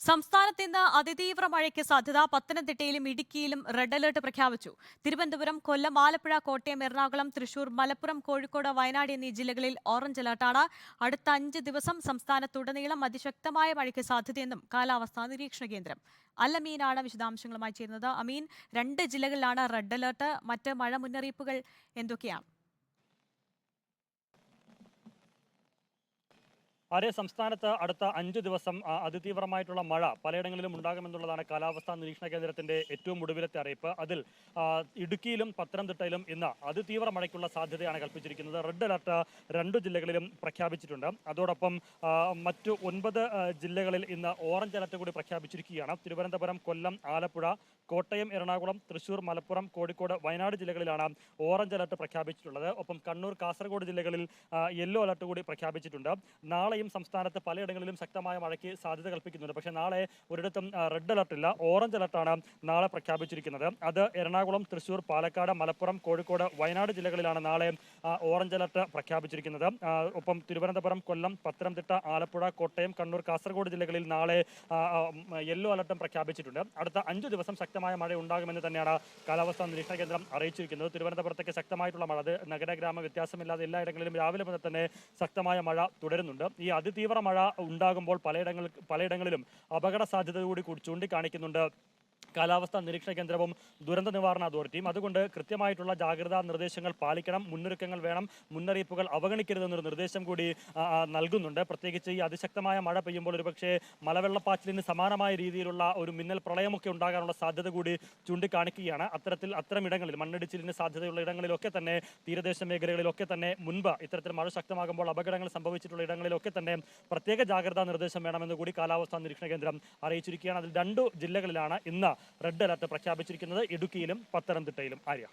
സംസ്ഥാനത്ത് ഇന്ന് അതിതീവ്ര മഴയ്ക്ക് സാധ്യത പത്തനംതിട്ടയിലും ഇടുക്കിയിലും റെഡ് അലർട്ട് പ്രഖ്യാപിച്ചു. തിരുവനന്തപുരം കൊല്ലം ആലപ്പുഴ കോട്ടയം എറണാകുളം തൃശൂർ മലപ്പുറം കോഴിക്കോട് വയനാട് എന്നീ ജില്ലകളിൽ ഓറഞ്ച് അലർട്ടാണ്. അടുത്ത അഞ്ച് ദിവസം സംസ്ഥാനത്തുടനീളം അതിശക്തമായ മഴയ്ക്ക് സാധ്യതയെന്നും കാലാവസ്ഥാ നിരീക്ഷണ കേന്ദ്രം. അല്ലമീനാണ് വിശദാംശങ്ങളുമായി ചേരുന്നത്. അമീൻ രണ്ട് ജില്ലകളിലാണ് റെഡ് അലർട്ട്. മറ്റ് മഴ മുന്നറിയിപ്പുകൾ എന്തൊക്കെയാണ്? ആര്യ സംസ്ഥാനത്ത് അടുത്ത അഞ്ച് ദിവസം അതിതീവ്രമായിട്ടുള്ള മഴ പലയിടങ്ങളിലും ഉണ്ടാകുമെന്നുള്ളതാണ് കാലാവസ്ഥാ നിരീക്ഷണ കേന്ദ്രത്തിന്റെ ഏറ്റവും ഒടുവിലത്തെ അറിയിപ്പ്. അതിൽ ഇടുക്കിയിലും പത്തനംതിട്ടയിലും ഇന്ന് അതിതീവ്ര മഴയ്ക്കുള്ള സാധ്യതയാണ് കൽപ്പിച്ചിരിക്കുന്നത്. റെഡ് അലർട്ട് രണ്ടു ജില്ലകളിലും പ്രഖ്യാപിച്ചിട്ടുണ്ട്. അതോടൊപ്പം മറ്റു ഒൻപത് ജില്ലകളിൽ ഇന്ന് ഓറഞ്ച് അലർട്ട് കൂടി പ്രഖ്യാപിച്ചിരിക്കുകയാണ്. തിരുവനന്തപുരം കൊല്ലം ആലപ്പുഴ കോട്ടയം എറണാകുളം തൃശൂർ മലപ്പുറം കോഴിക്കോട് വയനാട് ജില്ലകളിലാണ് ഓറഞ്ച് അലർട്ട് പ്രഖ്യാപിച്ചിട്ടുള്ളത്. ഒപ്പം കണ്ണൂർ കാസർഗോഡ് ജില്ലകളിൽ യെല്ലോ അലർട്ട് കൂടി പ്രഖ്യാപിച്ചിട്ടുണ്ട്. നാളെയും സംസ്ഥാനത്ത് പലയിടങ്ങളിലും ശക്തമായ മഴയ്ക്ക് സാധ്യത കൽപ്പിക്കുന്നുണ്ട്. പക്ഷേ നാളെ ഒരിടത്തും റെഡ് അലർട്ട് ഇല്ല. ഓറഞ്ച് അലർട്ടാണ് നാളെ പ്രഖ്യാപിച്ചിരിക്കുന്നത്. അത് എറണാകുളം തൃശൂർ പാലക്കാട് മലപ്പുറം കോഴിക്കോട് വയനാട് ജില്ലകളിലാണ് നാളെ ഓറഞ്ച് അലർട്ട് പ്രഖ്യാപിച്ചിരിക്കുന്നത്. ഒപ്പം തിരുവനന്തപുരം കൊല്ലം പത്തനംതിട്ട ആലപ്പുഴ കോട്ടയം കണ്ണൂർ കാസർഗോഡ് ജില്ലകളിൽ നാളെ യെല്ലോ അലർട്ടും പ്രഖ്യാപിച്ചിട്ടുണ്ട്. അടുത്ത അഞ്ചു ദിവസം ശക്തമായ മഴ ഉണ്ടാകുമെന്ന് തന്നെയാണ് കാലാവസ്ഥാ നിരീക്ഷണ കേന്ദ്രം അറിയിച്ചിരിക്കുന്നത്. തിരുവനന്തപുരത്തേക്ക് ശക്തമായിട്ടുള്ള മഴ. അത് നഗര ഗ്രാമ വ്യത്യാസമില്ലാതെ എല്ലായിടങ്ങളിലും രാവിലെ മുതൽ തന്നെ ശക്തമായ മഴ തുടരുന്നുണ്ട്. ഈ അതിതീവ്ര മഴ ഉണ്ടാകുമ്പോൾ പലയിടങ്ങളിൽ പലയിടങ്ങളിലും അപകട സാധ്യത കൂടി ചൂണ്ടിക്കാണിക്കുന്നുണ്ട്. കാലാവസ്ഥാ നിരീക്ഷണ കേന്ദ്രവും ദുരന്ത നിവാരണ അതോറിറ്റിയും. അതുകൊണ്ട് കൃത്യമായിട്ടുള്ള ജാഗ്രതാ നിർദ്ദേശങ്ങൾ പാലിക്കണം മുന്നൊരുക്കങ്ങൾ വേണം മുന്നറിയിപ്പുകൾ അവഗണിക്കരുതെന്നൊരു നിർദ്ദേശം കൂടി നൽകുന്നുണ്ട്. പ്രത്യേകിച്ച് ഈ അതിശക്തമായ മഴ പെയ്യുമ്പോൾ ഒരുപക്ഷെ മലവെള്ളപ്പാച്ചിലിന് സമാനമായ രീതിയിലുള്ള ഒരു മിന്നൽ പ്രളയമൊക്കെ ഉണ്ടാകാനുള്ള സാധ്യത കൂടി ചൂണ്ടിക്കാണിക്കുകയാണ്. അത്തരത്തിൽ അത്തരം ഇടങ്ങളിൽ മണ്ണിടിച്ചിലിന് സാധ്യതയുള്ള ഇടങ്ങളിലൊക്കെ തന്നെ തീരദേശ മേഖലകളിലൊക്കെ തന്നെ മുൻപ് ഇത്തരത്തിൽ മഴ ശക്തമാകുമ്പോൾ അപകടങ്ങൾ സംഭവിച്ചിട്ടുള്ള ഇടങ്ങളിലൊക്കെ തന്നെ പ്രത്യേക ജാഗ്രതാ നിർദ്ദേശം വേണമെന്ന് കൂടി കാലാവസ്ഥാ നിരീക്ഷണ കേന്ദ്രം അറിയിച്ചിരിക്കുകയാണ്. അതിൽ രണ്ടു ജില്ലകളിലാണ് ഇന്ന് റെഡ് അലർട്ട് പ്രഖ്യാപിച്ചിരിക്കുന്നത് ഇടുക്കിയിലും പത്തനംതിട്ടയിലും. ആര്യ.